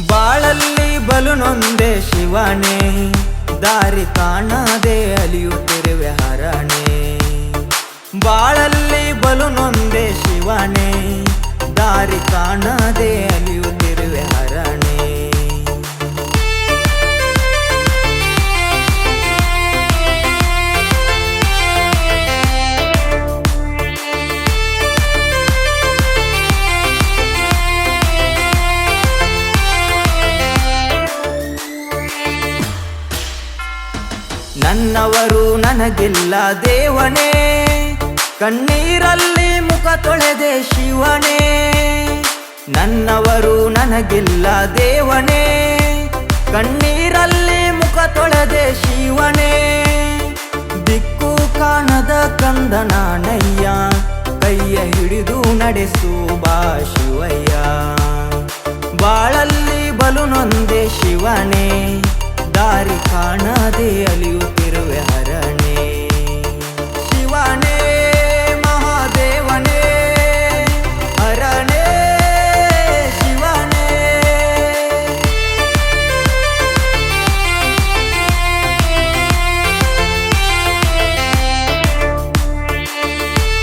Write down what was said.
ಬಾಳಲ್ಲಿ ಬಲುನೊಂದೆ ಶಿವನೇ ದಾರಿ ಕಾಣದೆ ಅಲಿಯುತ್ತಿರುವೆ ಹರಣೆ. ಬಾಳಲ್ಲಿ ಬಲುನೊಂದೆ ಶಿವನೇ ದಾರಿ ಕಾಣದೆ ನನ್ನವರು ನನಗಿಲ್ಲ ದೇವನೇ. ಕಣ್ಣೀರಲ್ಲಿ ಮುಖ ತೊಳೆದೆ ಶಿವನೇ. ನನ್ನವರು ನನಗಿಲ್ಲ ದೇವನೇ. ಕಣ್ಣೀರಲ್ಲಿ ಮುಖ ತೊಳೆದೆ ಶಿವನೇ. ದಿಕ್ಕು ಕಾಣದ ಕಂದನಾನಯ್ಯ ಕೈಯ ಹಿಡಿದು ನಡೆಸು ಬಾ ಶಿವಯ್ಯ. ಬಾಳಲ್ಲಿ ಬಲು ನೊಂದೆ ಶಿವನೇ, ದಾರಿ ಅಲಿಯುತ್ತೆ